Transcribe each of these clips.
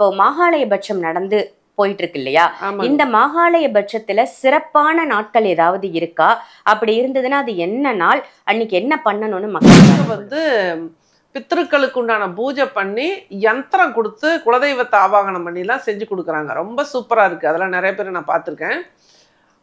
இப்போ மாகாளயபட்சம் நடந்து போயிட்டு இருக்கு இல்லையா இந்த மாகாளயபட்சத்துல சிறப்பான நாட்கள் ஏதாவது இருக்கா? அப்படி இருந்ததுன்னா அது என்ன நாள்? அன்னைக்கு என்ன பண்ணணும்னு மக்கள் வந்து பித்ருக்களுக்கு உண்டான பூஜை பண்ணி யந்திரம் கொடுத்து குலதெய்வத்தை ஆவாகனம் பண்ணிலாம் செஞ்சு கொடுக்குறாங்க. ரொம்ப சூப்பராக இருக்குது அதெல்லாம் நிறைய பேர் நான் பார்த்துருக்கேன்.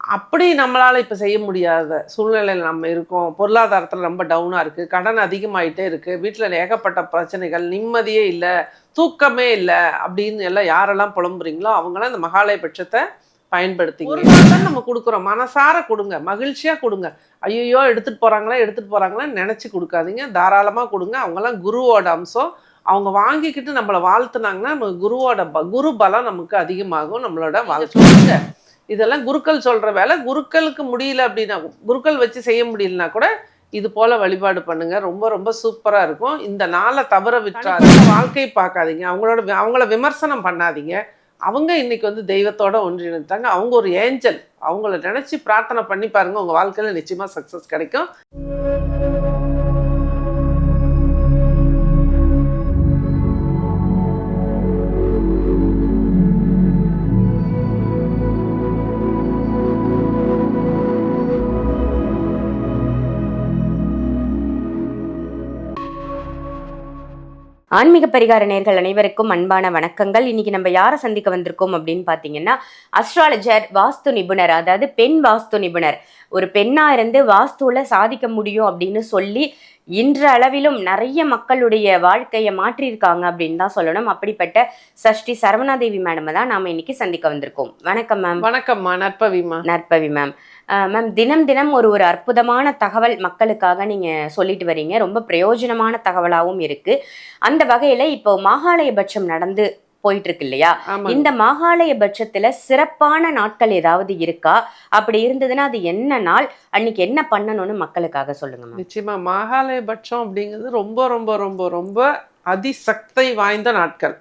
அப்படி நம்மளால் இப்போ செய்ய முடியாத சூழ்நிலையில் நம்ம இருக்கோம். பொருளாதாரத்தில் ரொம்ப டவுனாக இருக்குது கடன் அதிகமாயிட்டே இருக்குது வீட்டில் ஏகப்பட்ட பிரச்சனைகள் நிம்மதியே இல்லை தூக்கமே இல்லை அப்படின்னு எல்லாம் யாரெல்லாம் புலம்புறீங்களோ அவங்களாம் இந்த மகாலயபட்சத்தை பயன்படுத்திங்க. ஒரு தான் நம்ம கொடுக்குறோம். மனசார கொடுங்க. மகிழ்ச்சியாக கொடுங்க. ஐயோ எடுத்துகிட்டு போகிறாங்களா எடுத்துகிட்டு போகிறாங்களா நினச்சி கொடுக்காதீங்க. தாராளமாக கொடுங்க. அவங்கெல்லாம் குருவோட அம்சம். அவங்க வாங்கிக்கிட்டு நம்மளை வாழ்த்துனாங்கன்னா நம்ம குருவோட ப குரு பலம் நமக்கு அதிகமாகும். நம்மளோட வாழ்க்கை. இதெல்லாம் குருக்கள் சொல்கிற வேலை. குருக்களுக்கு முடியல அப்படின்னா குருக்கள் வச்சு செய்ய முடியலனா கூட இது போல வழிபாடு பண்ணுங்க. ரொம்ப ரொம்ப சூப்பராக இருக்கும். இந்த நாளை தவற விட்டாரு வாழ்க்கை பார்க்காதீங்க. அவங்களோட அவங்கள விமர்சனம் பண்ணாதீங்க. அவங்க இன்னைக்கு வந்து தெய்வத்தோட ஒன்றிணைத்தாங்க அவங்க ஒரு ஏஞ்சல். அவங்கள நினைச்சு பிரார்த்தனை பண்ணி பாருங்க. உங்க வாழ்க்கையில நிச்சயமா சக்சஸ் கிடைக்கும். ஆன்மீக பரிகார நேர்கள் அனைவருக்கும் அன்பான வணக்கங்கள். இன்னைக்கு நம்ம யாரை சந்திக்க வந்திருக்கோம் அப்படின்னு பார்த்தீங்கன்னா அஸ்ட்ராலஜர் வாஸ்து நிபுணர் அதாவது பெண் வாஸ்து நிபுணர். ஒரு பெண்ணா இருந்து வாஸ்துல சாதிக்க முடியும் அப்படின்னு சொல்லி இன்ற அளவிலும் நிறைய மக்களுடைய வாழ்க்கையை மாற்றியிருக்காங்க அப்படின்னு தான் சொல்லணும். அப்படிப்பட்ட சஷ்டி சரவணாதேவி மேடம் தான் நாம இன்னைக்கு சந்திக்க வந்திருக்கோம். வணக்கம் மேம் வணக்கம்மா நற்பவிமா நற்பவி மேம் மேம் தினம் தினம் ஒரு ஒரு அற்புதமான தகவல் மக்களுக்காக நீங்க சொல்லிட்டு வரீங்க. ரொம்ப பிரயோஜனமான தகவலாகவும் இருக்கு. அந்த வகையில இப்போ மாகாளயபட்சம் நடந்து போயிட்டு இருக்கு இல்லையா இந்த மாகாளயபட்சத்துல சிறப்பான நாட்கள் ஏதாவது இருக்கா? அப்படி இருந்ததுன்னா அது என்ன நாள்? அன்னைக்கு என்ன பண்ணணும்னு மக்களுக்காக சொல்லுங்க மேம் நிச்சயமா மகாலயபட்சம் அப்படிங்கிறது ரொம்ப ரொம்ப ரொம்ப ரொம்ப அதிசக்தி வாய்ந்த நாட்கள்.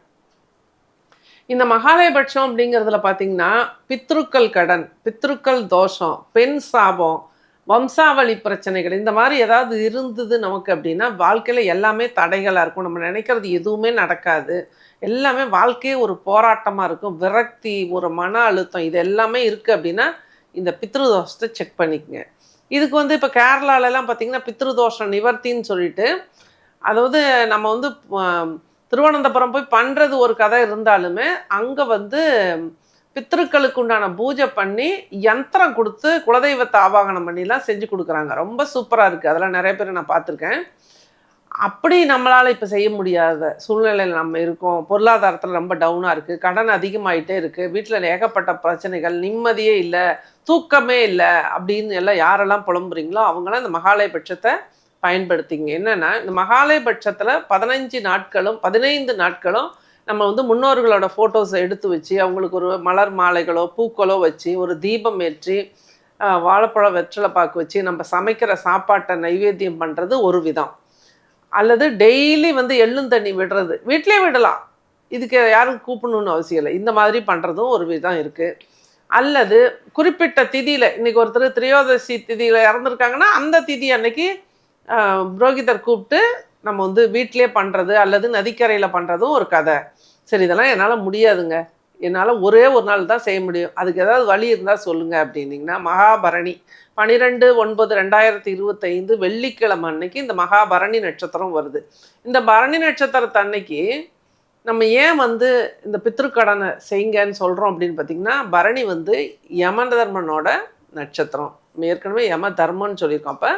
இந்த மகாலயபட்சம் அப்படிங்கிறதுல பார்த்தீங்கன்னா பித்ருக்கள் கடன் பித்ருக்கள் தோஷம் பெண் சாபம் வம்சாவளி பிரச்சனைகள் இந்த மாதிரி ஏதாவது இருந்தது நமக்கு அப்படின்னா வாழ்க்கையில் எல்லாமே தடைகளாக இருக்கும். நம்ம நினைக்கிறது எதுவுமே நடக்காது. எல்லாமே வாழ்க்கையே ஒரு போராட்டமாக இருக்கும். விரக்தி ஒரு மன அழுத்தம் இது எல்லாமே இருக்குது அப்படின்னா இந்த பித்ருதோஷத்தை செக் பண்ணிக்கங்க. இதுக்கு வந்து இப்போ கேரளாலலாம் பார்த்தீங்கன்னா பித்ருதோஷம் நிவர்த்தின்னு சொல்லிட்டு அதாவது நம்ம வந்து திருவனந்தபுரம் போய் பண்ணுறது ஒரு கதை இருந்தாலுமே அங்கே வந்து பித்திருக்களுக்கு உண்டான பூஜை பண்ணி யந்திரம் கொடுத்து குலதெய்வத்தை ஆவாகனம் பண்ணிலாம் செஞ்சு கொடுக்குறாங்க. ரொம்ப சூப்பராக இருக்குது அதெல்லாம் நிறைய பேர் நான் பார்த்துருக்கேன். அப்படி நம்மளால் இப்போ செய்ய முடியாத சூழ்நிலையில் நம்ம இருக்கோம். பொருளாதாரத்தில் ரொம்ப டவுனாக இருக்குது கடன் அதிகமாகிட்டே இருக்குது வீட்டில் ஏகப்பட்ட பிரச்சனைகள் நிம்மதியே இல்லை தூக்கமே இல்லை அப்படின்னு எல்லாம் யாரெல்லாம் புலம்புறீங்களோ அவங்களாம் இந்த மகாலயபட்சத்தை பயன்படுத்திங்க. என்னென்னா இந்த மகாலயபட்சத்தில் பதினஞ்சு நாட்களும் பதினைந்து நாட்களும் நம்ம வந்து முன்னோர்களோட ஃபோட்டோஸை எடுத்து வச்சு அவங்களுக்கு ஒரு மலர் மாலைகளோ பூக்களோ வச்சு ஒரு தீபம் ஏற்றி வாழைப்பழம் வெற்றிலை பாக்கு வச்சு நம்ம சமைக்கிற சாப்பாட்டை நைவேத்தியம் பண்ணுறது ஒரு விதம். அல்லது டெய்லி வந்து எள்ளும் தண்ணி விடுறது. வீட்டிலே விடலாம். இதுக்கு யாரும் கூப்பிடணும்னு அவசியம் இல்லை. இந்த மாதிரி பண்ணுறதும் ஒரு விதம் இருக்குது அல்லது குறிப்பிட்ட திதியில் இன்றைக்கி ஒருத்தர் திரையோதசி திதியில் இறந்துருக்காங்கன்னா அந்த திதி அன்னைக்கு புரோகிதர் கூப்பிட்டு நம்ம வந்து வீட்டிலே பண்ணுறது அல்லது நதிக்கரையில் பண்ணுறதும் ஒரு கதை. சரி இதெல்லாம் என்னால் முடியாதுங்க. என்னால் ஒரே ஒரு நாள் தான் செய்ய முடியும். அதுக்கு ஏதாவது வழி இருந்தால் சொல்லுங்கள் அப்படின்னிங்கன்னா மகாபரணி பன்னிரெண்டு ஒன்பது ரெண்டாயிரத்தி இருபத்தைந்து வெள்ளிக்கிழமை அன்னைக்கு இந்த மகாபரணி நட்சத்திரம் வருது. இந்த பரணி நட்சத்திரத்து அன்னைக்கு நம்ம ஏன் வந்து இந்த பித்ருக்கடனை செய்யுங்கன்னு சொல்கிறோம் அப்படின்னு பார்த்தீங்கன்னா பரணி வந்து யம தர்மனோட நட்சத்திரம். ஏற்கனவே யம தர்மம்னு சொல்லியிருக்கோம். அப்போ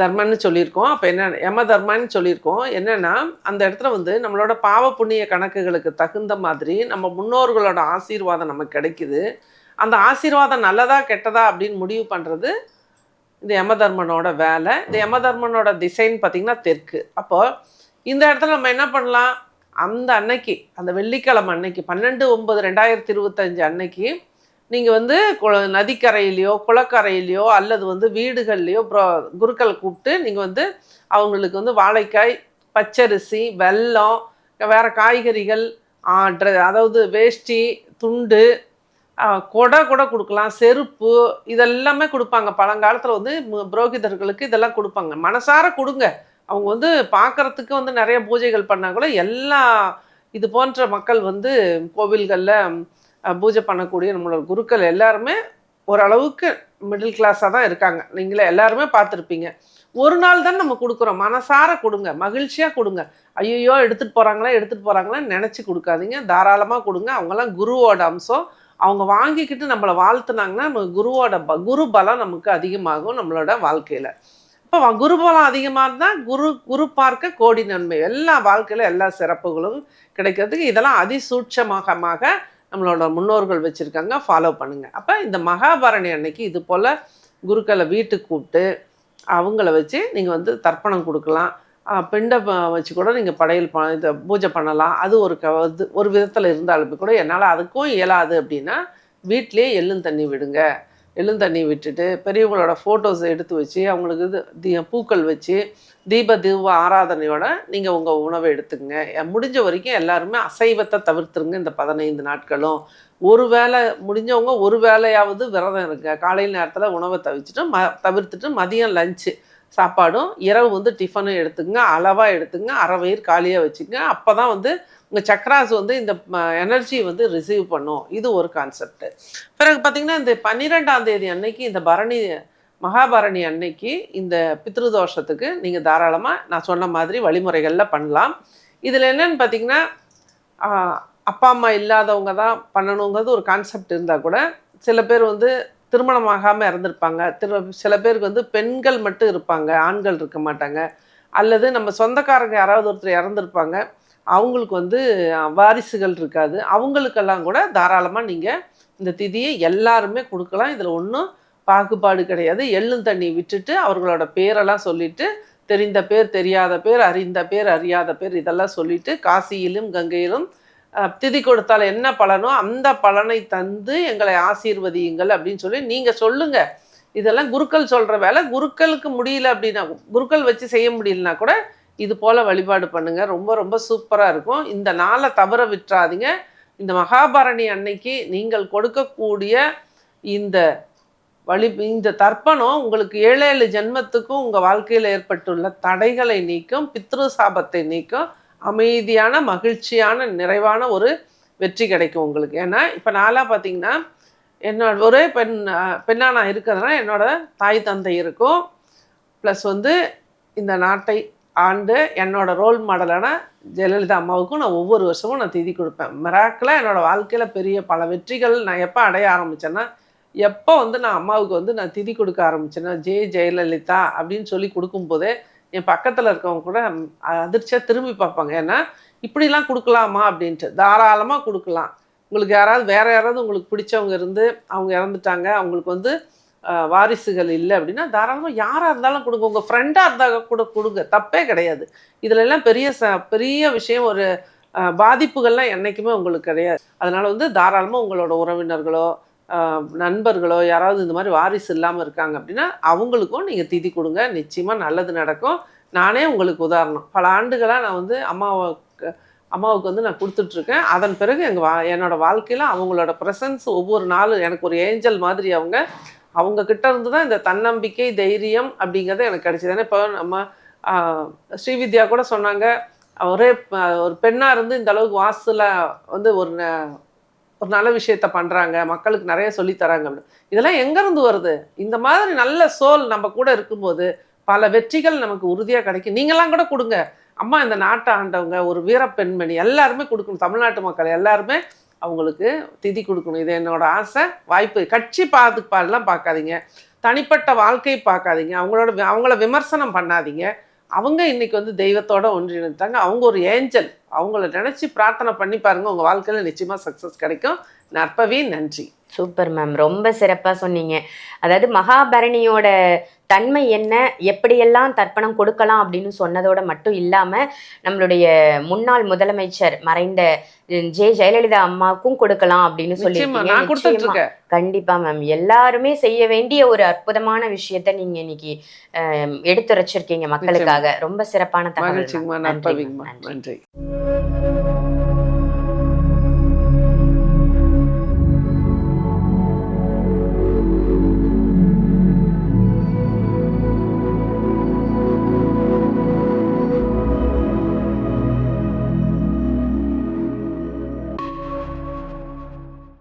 தர்மன்னு சொல்லியிருக்கோம். அப்போ என்ன யம தர்மான்னு சொல்லியிருக்கோம். என்னென்னா அந்த இடத்துல வந்து நம்மளோட பாவ புண்ணிய கணக்குகளுக்கு தகுந்த மாதிரி நம்ம முன்னோர்களோட ஆசீர்வாதம் நமக்கு கிடைக்குது. அந்த ஆசீர்வாதம் நல்லதா கெட்டதா அப்படின்னு முடிவு பண்ணுறது இந்த யமதர்மனோட வேலை. இந்த யமதர்மனோட திசைன்னு பார்த்திங்கன்னா தெற்கு. அப்போது இந்த இடத்துல நம்ம என்ன பண்ணலாம்? அந்த அன்னைக்கு அந்த வெள்ளிக்கிழமை அன்னைக்கு பன்னெண்டு ஒம்பது ரெண்டாயிரத்தி இருபத்தஞ்சு அன்னைக்கு நீங்கள் வந்து கு- நதிக்கரையிலையோ குளக்கரையிலையோ அல்லது வந்து வீடுகள்லையோ ப்ரோ குருக்களை கூப்பிட்டு நீங்கள் வந்து அவங்களுக்கு வந்து வாழைக்காய் பச்சரிசி வெல்லம் வேறு காய்கறிகள் ஆ, அதாவது வேஷ்டி துண்டு கொடை கூட கொடுக்கலாம் செருப்பு இதெல்லாமே கொடுப்பாங்க. பழங்காலத்தில் வந்து புரோகிதர்களுக்கு இதெல்லாம் கொடுப்பாங்க. மனசார கொடுங்க. அவங்க வந்து பார்க்கறதுக்கு வந்து நிறைய பூஜைகள் பண்ணால் கூட எல்லா இது போன்ற மக்கள் வந்து கோவில்களில் பூஜை பண்ணக்கூடிய நம்மளோட குருக்கள் எல்லாருமே ஓரளவுக்கு மிடில் கிளாஸாக தான் இருக்காங்க. நீங்களே எல்லாருமே பார்த்துருப்பீங்க. ஒரு நாள் தான் நம்ம கொடுக்குறோம். மனசார கொடுங்க. மகிழ்ச்சியாக கொடுங்க. ஐயோ எடுத்துகிட்டு போகிறாங்களா எடுத்துகிட்டு போகிறாங்களான்னு நினச்சி கொடுக்காதீங்க. தாராளமாக கொடுங்க. அவங்கெல்லாம் குருவோட அம்சம். அவங்க வாங்கிக்கிட்டு நம்மளை வாழ்த்துனாங்கன்னா நம்ம குருவோட ப குரு பலம் நமக்கு அதிகமாகும் நம்மளோட வாழ்க்கையில். இப்போ குரு பலம் அதிகமாக இருந்தால் குரு குரு பார்க்க கோடி நன்மை. எல்லா வாழ்க்கையில் எல்லா சிறப்புகளும் கிடைக்கிறதுக்கு இதெல்லாம் அதிசூட்சமாக நம்மளோட முன்னோர்கள் வச்சுருக்காங்க ஃபாலோ பண்ணுங்கள் அப்போ இந்த மகாபரணி அன்னைக்கு இது போல் குருக்களை வீட்டுக்கு கூப்பிட்டு அவங்கள வச்சு நீங்கள் வந்து தர்ப்பணம் கொடுக்கலாம். பிண்டை வச்சு கூட நீங்கள் படையல் ப இதை பூஜை பண்ணலாம். அது ஒரு க இது ஒரு விதத்தில் இருந்தாலுமே கூட என்னால் அதுக்கும் இயலாது அப்படின்னா வீட்லேயே எள்ளும் தண்ணி விடுங்க. எள்ளும் தண்ணி விட்டுட்டு பெரியவங்களோட ஃபோட்டோஸ் எடுத்து வச்சு அவங்களுக்கு இது பூக்கள் வச்சு தீப தீப ஆராதனையோட நீங்கள் உங்கள் உணவை எடுத்துக்கங்க. முடிஞ்ச வரைக்கும் எல்லாருமே அசைவத்தை தவிர்த்துருங்க இந்த பதினைந்து நாட்களும். ஒரு வேளை முடிஞ்சவங்க ஒரு வேலையாவது விரதம் இருங்க. காலையில் நேரத்தில் உணவை தவிச்சிட்டு ம தவிர்த்துட்டு மதியம் லஞ்சு சாப்பாடும் இரவு வந்து டிஃபனும் எடுத்துங்க அளவாக எடுத்துங்க அரை வயிறு காலியாக வச்சுங்க அப்போ தான் வந்து உங்கள் சக்ராஸ் வந்து இந்த எனர்ஜி வந்து ரிசீவ் பண்ணும். இது ஒரு கான்செப்ட் பிறகு பார்த்தீங்கன்னா இந்த பன்னிரெண்டாம் தேதி அன்னைக்கு இந்த பரணி மகாபரணி அன்னைக்கு இந்த பித்ருதோஷத்துக்கு நீங்கள் தாராளமாக நான் சொன்ன மாதிரி வழிமுறைகளில் பண்ணலாம். இதில் என்னென்னு பார்த்தீங்கன்னா அப்பா அம்மா இல்லாதவங்க தான் பண்ணணுங்கிறது ஒரு கான்செப்ட் இருந்தால் கூட சில பேர் வந்து திருமணமாகாமல் இறந்துருப்பாங்க. திரு சில பேருக்கு வந்து பெண்கள் மட்டும் இருப்பாங்க ஆண்கள் இருக்க மாட்டாங்க. அல்லது நம்ம சொந்தக்காரங்க யாராவது ஒருத்தர் இறந்துருப்பாங்க. அவங்களுக்கு வந்து வாரிசுகள் இருக்காது. அவங்களுக்கெல்லாம் கூட தாராளமாக நீங்கள் இந்த திதியை எல்லாருமே கொடுக்கலாம். இதில் ஒன்றும் பாகுபாடு கிடையாது. எள்ளும் தண்ணி விட்டுட்டு அவர்களோட பேரெல்லாம் சொல்லிட்டு தெரிந்த பேர் தெரியாத பேர் அறிந்த பேர் அறியாத பேர் இதெல்லாம் சொல்லிட்டு காசியிலும் கங்கையிலும் திதி கொடுத்தால் என்ன பலனோ அந்த பலனை தந்து எங்களை ஆசீர்வதியுங்கள் அப்படின்னு சொல்லி நீங்கள் சொல்லுங்க. இதெல்லாம் குருக்கள் சொல்கிற வேலை. குருக்களுக்கு முடியல அப்படின்னா குருக்கள் வச்சு செய்ய முடியலனா கூட இது போல் வழிபாடு பண்ணுங்கள் ரொம்ப ரொம்ப சூப்பராக இருக்கும். இந்த நாளை தவற விட்டுறாதீங்க. இந்த மகாபரணி அன்னைக்கு நீங்கள் கொடுக்கக்கூடிய இந்த வழி இந்த தர்ப்பணம் உங்களுக்கு ஏழு ஏழு ஜென்மத்துக்கும் உங்கள் வாழ்க்கையில் ஏற்பட்டுள்ள தடைகளை நீக்கும் பித்ரு சாபத்தை நீக்கும் அமைதியான மகிழ்ச்சியான நிறைவான ஒரு வெற்றி கிடைக்கும் உங்களுக்கு. ஏன்னா இப்போ நாளாக பார்த்தீங்கன்னா என்னோட ஒரே பெண் பெண்ணாக நான் இருக்கிறதுனால என்னோட தாய் தந்தை இருக்கும். ப்ளஸ் வந்து இந்த நாட்டை ஆண்டு என்னோட ரோல் மாடலான ஜெயலலிதா அம்மாவுக்கும் நான் ஒவ்வொரு வருஷமும் நான் திதி கொடுப்பேன். மிராக்கில் என்னோடய வாழ்க்கையில் பெரிய பல வெற்றிகள் நான் எப்போ அடைய ஆரம்பிச்சேன்னா எப்போ வந்து நான் அம்மாவுக்கு வந்து நான் திதி கொடுக்க ஆரம்பிச்சேன்னா ஜெய ஜெயலலிதா அப்படின்னு சொல்லி கொடுக்கும்போதே என் பக்கத்தில் இருக்கவங்க கூட அதிர்ச்சியாக திரும்பி பார்ப்பாங்க. ஏன்னா இப்படிலாம் கொடுக்கலாமா? அப்படின்ட்டு. தாராளமாக கொடுக்கலாம். உங்களுக்கு யாராவது வேற யாராவது உங்களுக்கு பிடிச்சவங்க இருந்து அவங்க இறந்துட்டாங்க அவங்களுக்கு வந்து வாரிசுகள் இல்லை அப்படின்னா தாராளமாக யாராக இருந்தாலும் கொடுங்க. உங்கள் ஃப்ரெண்டாக இருந்தால் கூட கொடுங்க. தப்பே கிடையாது. இதிலெல்லாம் பெரிய ச பெரிய விஷயம் ஒரு பாதிப்புகள்லாம் என்றைக்குமே உங்களுக்கு கிடையாது. அதனால் வந்து தாராளமாக உங்களோட உறவினர்களோ நண்பர்களோ யாராவது இந்த மாதிரி வாரிசு இல்லாமல் இருக்காங்க அப்படின்னா அவங்களுக்கும் நீங்கள் திதி கொடுங்க. நிச்சயமாக நல்லது நடக்கும். நானே உங்களுக்கு உதாரணம். பல ஆண்டுகளாக நான் வந்து அம்மாவுக்கு அம்மாவுக்கு வந்து நான் கொடுத்துட்ருக்கேன். அதன் பிறகு எங்கள் வா என்னோட வாழ்க்கையில் அவங்களோட ப்ரெசன்ஸ் ஒவ்வொரு நாளும் எனக்கு ஒரு ஏஞ்சல் மாதிரி அவங்க அவங்க கிட்ட இருந்து தான் இந்த தன்னம்பிக்கை தைரியம் அப்படிங்கிறது எனக்கு கிடைச்சது. ஏன்னா இப்போ நம்ம ஸ்ரீவித்யா கூட சொன்னாங்க ஒரே ஒரு பெண்ணாக இருந்து இந்த அளவுக்கு வாசலில் வந்து ஒரு ந- ஒரு நல்ல விஷயத்த பண்ணுறாங்க மக்களுக்கு நிறைய சொல்லித் தராங்க அப்படின்னு. இதெல்லாம் எங்கேருந்து வருது? இந்த மாதிரி நல்ல சோல் நம்ம கூட இருக்கும்போது பல வெற்றிகள் நமக்கு உறுதியாக கிடைக்கும். நீங்களாம் கூட கொடுங்க. அம்மா இந்த நாட்டை ஆண்டவங்க ஒரு வீர பெண்மணி எல்லாருமே கொடுக்கணும். தமிழ்நாட்டு மக்கள் எல்லாருமே அவங்களுக்கு திதி கொடுக்கணும். இது என்னோட ஆசை வாய்ப்பு. கட்சி பார்த்து பார்க்காதீங்க. தனிப்பட்ட வாழ்க்கையை பார்க்காதீங்க. அவங்களோட அவங்கள விமர்சனம் பண்ணாதீங்க. அவங்க இன்றைக்கி வந்து தெய்வத்தோட ஒன்றிணைத்தாங்க அவங்க ஒரு ஏஞ்சல். அவங்கள நினச்சி பிரார்த்தனை பண்ணி பாருங்கள் உங்கள் வாழ்க்கையில் நிச்சயமாக சக்ஸஸ் கிடைக்கும். நற்பவி நன்றி. Super ma'am. ரொம்ப சிறப்பாக சொன்னீங்க. அதாவது மகாபரணியோட தன்மை என்ன எப்படியெல்லாம் தர்ப்பணம் கொடுக்கலாம் அப்படின்னு சொன்னதோட மட்டும் இல்லாம நம்மளுடைய முன்னாள் முதலமைச்சர் மறைந்த ஜெ ஜெயலலிதா அம்மாவுக்கும் கொடுக்கலாம் அப்படின்னு. இருக்கேன். கண்டிப்பா மேம் எல்லாருமே செய்ய வேண்டிய ஒரு அற்புதமான விஷயத்த நீங்க இன்னைக்கு எடுத்துரைச்சிருக்கீங்க மக்களுக்காக. ரொம்ப சிறப்பான தகவல் நன்றி.